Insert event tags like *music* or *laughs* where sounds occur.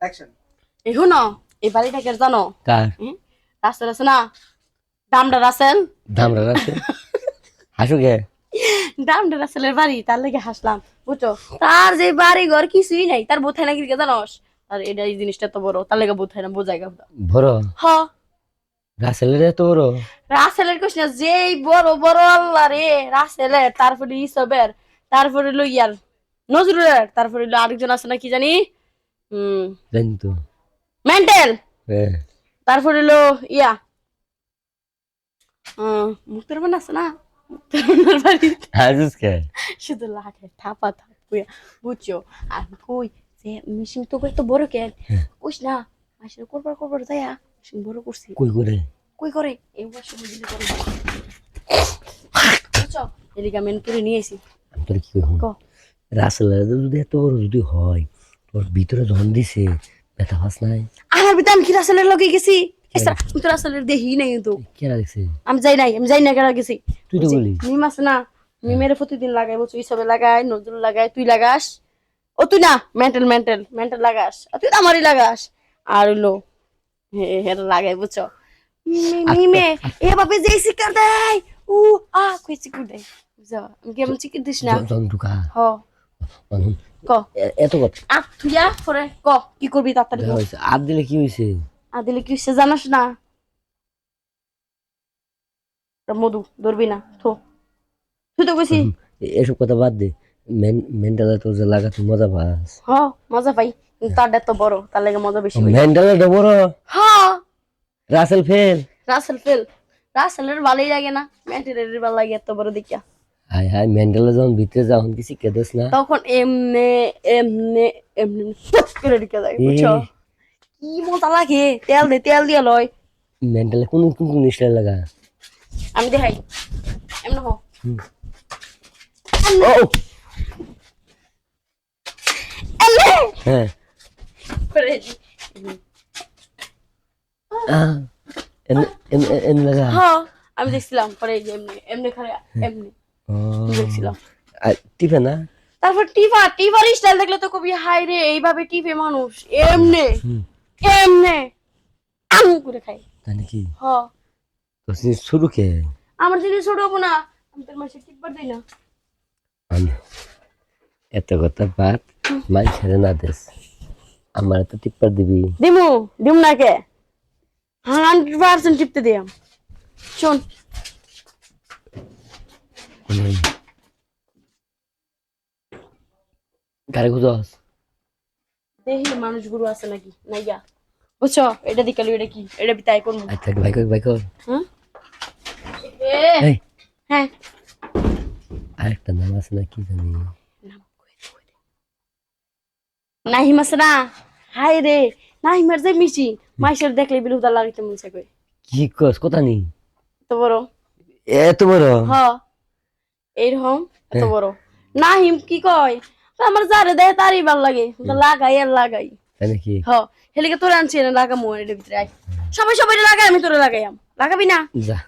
Action এই বাড়িটা কে জানো? কার? রাসেল আছে না? ডামডা রাসেল? ধামরা আছে হাসু গে। ডামডা রাসেলের বাড়ি তার লেগে হাসলাম বুঝছ? তার যে বাড়ি ঘর কিছুই নাই তার বোথায় নাকি কে জানোস? আর এটা এই জিনিসটা তো বড় তার লেগে বোথায় না বোঝাই গা বড়? হ। রাসেলের এত বড়? রাসেলের না যেই বড় বড় আল্লাহ রে রাসেলের তারপরে ইসবের তারপরে হলো ইয়ার নজরুলের তারপরে হলো আরেকজন আছে না কি জানি? হুম। জানি তো মেন্টেল? হ্যাঁ। তারপরে হলো ইয়া। মুক্তার মান আছে না? মুক্তার বাড়ি। হাসুস কে? শুধু লাঠে থাপা থাপুয়া বুঝছ? আর কই যে মিশিং তো কই তো বড় কেন কইস না আসলে করবার করবার যায়া বড় করছি। কই করে? কই করে? এই দিলে করে বুঝছ? এলিগা মেন করে নিয়ে এসি তোর কি কই ক? রাসেলের যদি এত বড় যদি হয় তোর ভিতরে ধন দিছে ব্যথা ফাস নাই। আমার বিতে আমি কি রাসেলের লগে গেছি? আমি তো রাসেলের দেখি নাই কিন্তু। কেনা দেখছে? আমি যাই নাই আমি যাই না কেন গেছি। তুই তো বলি মিম আছে না? মিমের প্রতিদিন লাগাই বলছো ইসবে লাগাই নজরুল লাগাই তুই লাগাস। ও তুই না মেন্টাল মেন্টাল মেন্টাল লাগাস। তুই তো আমারই লাগাস। আর হলো হেরা লাগাই বুঝছ? মি- মিমে এ বাপে যে শিকার দেয় উ আ কই শিকার দেয় বুঝছ? আমি কেমন শিকার দিস না? ঢুকা হ। ক। এত কথা। আ তুইয়া পরে ক কি করবি তাড়াতাড়ি দেখা আর দিলে কি হয়েছে আর দিলে কি হচ্ছে জানাস না। মধু ধরবি না থো। তুই তো কইছি। *laughs* এসব কথা বাদ দে। যে লাগা মজা পাস। হ মজা পাই। তার ডেট তো বড় তার লাগে মজা বেশি পাই তো বড়। হ। Russell fail. Russell fail. রাসেলের ভালোই লাগে না। ম্যাটেরিয়ালের ভালো লাগে এত বড় দেখিয়া। হাই হাই মেন্টালে যখন ভিতরে যখন কিছু কেদেস না। তখন এমনে এমনে এমনে করে ঢুকে যায় বুঝছ? কি মজা লাগে তেল দে তেল দিয়ে লয়। মেন্টালে কোন কোন ইসলে লাগা? আমি দেখাই এমন হো ও! হ্যাঁ। করে এমনি এমনি এমনি লাগা? হ আমি দেখছিলাম পরে এমনি এমনি খারে এমনি। দেখছিলাম। টিপে না? তারপর টিফা টিফার স্টাইল দেখলে তো কবি হাই রে এইভাবে টিফে মানুষ এমনে। এমনে আম করে খাই তাই নাকি? হ। তো শুরু কে? আমার জিনিস ছোট হব না আমি তোর মাসে টিপবার দিই না। আমি এত কথা বাদ মাই ছেড়ে না দেশ আমার তো টিপ্পার দিবি। দিমু দিম না কে? হান্ড্রেড পার্সেন্ট টিপতে দিয়াম। শোন গাড়ি খুঁজস দেখি মানুষ গুরু আছে নাকি? নাইয়া বুঝছ? এটা দিকালি এটা কি? এটা বিতাই করব আচ্ছা বাইক বাইক হ্যাঁ এই। হ্যাঁ। আরেকটা নাম আছে না কি জানি। নাহিম আছে না? হাই রে নাহিমের যে মিশি মাইসের দেখলে বিলুদা লাগাইতে মন চাই কি কস কথা নি? তো বড়। এত বড়? হ। এইরকম এত বড়। না হিম কি কয়? আমার যারে দেয় তারই ভালো লাগে। লাগাই আর লাগাই। নাকি? হ হেলিকে তোরে আনছি না লাগামো এর ভিতরে সবাই সবাই লাগাই আমি তোরে লাগাইয়াম। লাগাবি না? যা।